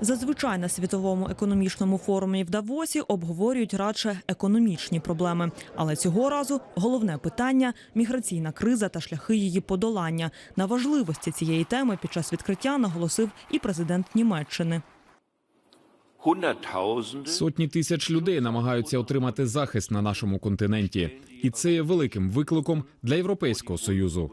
Зазвичай на світовому економічному форумі в Давосі обговорюють радше економічні проблеми. Але цього разу головне питання міграційна криза та шляхи її подолання. На важливості цієї теми під час відкриття наголосив і президент Німеччини. Сотні тисяч людей намагаються отримати захист на нашому континенті, і це є великим викликом для Європейського союзу.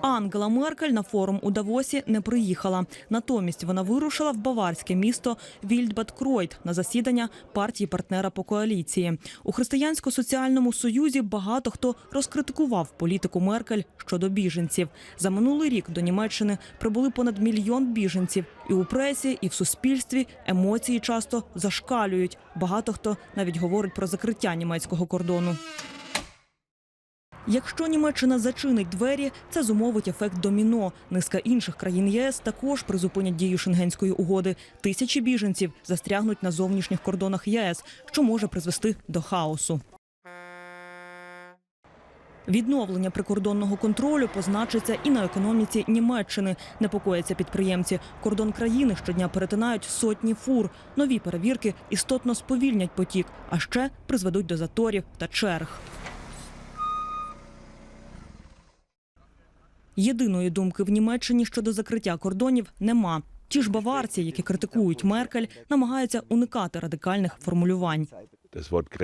Ангела Меркель на форум у Давосі не приїхала. Натомість вона вирушила в баварське місто Вільдбад-Кройт на засідання партії партнера по коаліції. У християнсько-соціальному союзі багато хто розкритикував політику Меркель щодо біженців. За минулий рік до Німеччини прибули понад мільйон біженців. І у пресі, і в суспільстві емоції часто зашкалюють. Багато хто навіть говорить про закриття німецького кордону. Якщо Німеччина зачинить двері, це зумовить ефект доміно. Низка інших країн ЄС також призупинять дію шенгенської угоди. Тисячі біженців застрягнуть на зовнішніх кордонах ЄС, що може призвести до хаосу. Відновлення прикордонного контролю позначиться і на економіці Німеччини. Непокояться підприємці. Кордон країни щодня перетинають сотні фур. Нові перевірки істотно сповільнять потік, а ще призведуть до заторів та черг. Єдиної думки в Німеччині щодо закриття кордонів нема. Ті ж баварці, які критикують Меркель, намагаються уникати радикальних формулювань.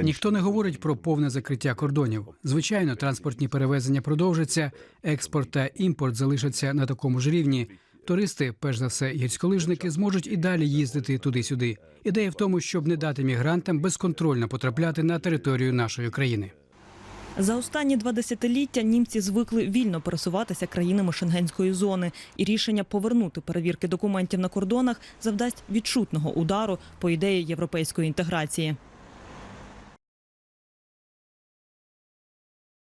Ніхто не говорить про повне закриття кордонів. Звичайно, транспортні перевезення продовжаться, експорт та імпорт залишаться на такому ж рівні. Туристи, перш за все, гірськолижники, зможуть і далі їздити туди-сюди. Ідея в тому, щоб не дати мігрантам безконтрольно потрапляти на територію нашої країни. За останні два десятиліття німці звикли вільно пересуватися країнами шенгенської зони, і рішення повернути перевірки документів на кордонах завдасть відчутного удару по ідеї європейської інтеграції.